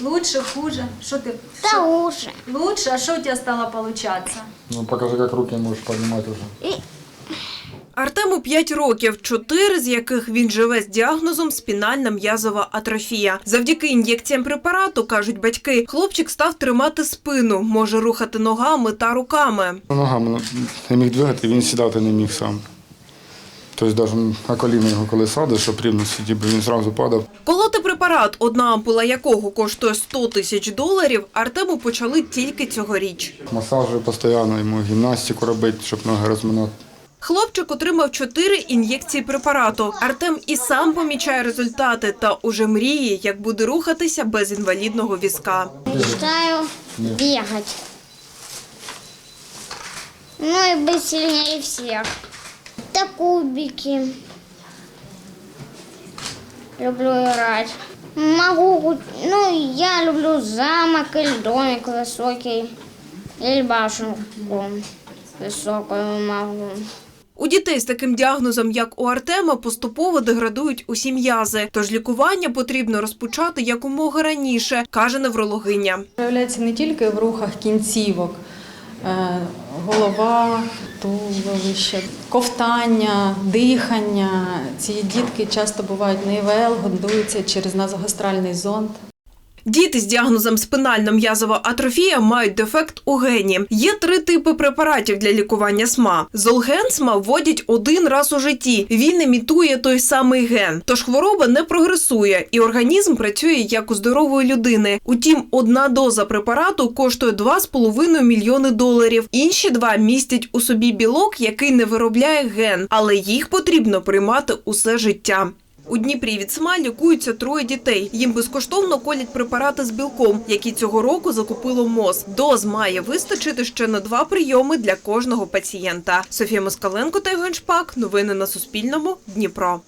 Лучше, хуже? Что ты? Да лучше. Лучше, а что у тебя стало получаться? Ну покажи, как руки можешь поднимать уже. Артему 5 років, 4 з яких він живе з діагнозом спінальна м'язова атрофія. Завдяки ін'єкціям препарату, кажуть батьки, хлопчик став тримати спину, може рухати ногами та руками. Ногами не міг двигати, він сідати не міг сам. Тобто навіть на коліна його коли садиш, щоб рівно сидів, бо він зразу падав. Препарат, одна ампула якого коштує 100 тисяч доларів, Артему почали тільки цьогоріч. Масажі постійно, йому гімнастику робити, щоб ноги розминати. Хлопчик отримав 4 ін'єкції препарату. Артем і сам помічає результати та уже мріє, як буде рухатися без інвалідного візка. Мечтаю бегать. Ну быть сильнее всех. Это кубики. Люблю играть. Могу, ну, я люблю замок или домик высокий. Или башенку высокую могу. У дітей з таким діагнозом, як у Артема, поступово деградують усі м'язи. Тож лікування потрібно розпочати якомога раніше, каже неврологиня. Проявляється не тільки в рухах кінцівок, голова, туловище, ковтання, дихання. Ці дітки часто бувають на ІВЛ, годуються через назогастральний зонд. Діти з діагнозом спинальна м'язова атрофія мають дефект у гені. Є три типи препаратів для лікування СМА. Золген СМА вводять один раз у житті. Він імітує той самий ген. Тож хвороба не прогресує, і організм працює як у здорової людини. Утім, одна доза препарату коштує 2,5 мільйони доларів. Інші два містять у собі білок, який не виробляє ген, але їх потрібно приймати усе життя. У Дніпрі від СМА лікуються троє дітей. Їм безкоштовно колять препарати з білком, які цього року закупило МОЗ. Доз має вистачити ще на два прийоми для кожного пацієнта. Софія Москаленко та Євген Шпак. Новини на Суспільному. Дніпро.